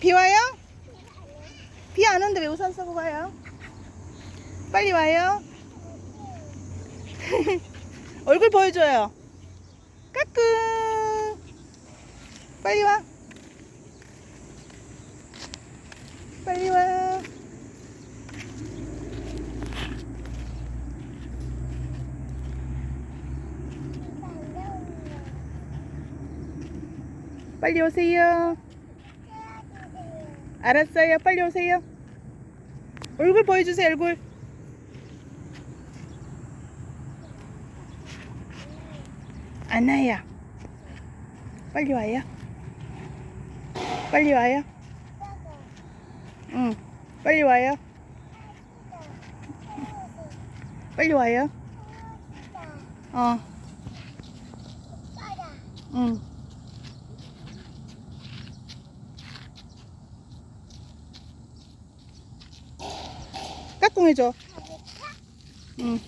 비 와요? 비 안 오는데 왜 우산 쓰고 가요? 빨리 와요. 얼굴 보여줘요. 까꿍. 빨리 와. 빨리 와. 빨리 오세요. 알았어요. 빨리 오세요. 얼굴 보여주세요. 얼굴. 안나야. 빨리 와요. 빨리 와요. 응. 빨리 와요. 빨리 와요. 어. 응. 까꿍 해줘. 응.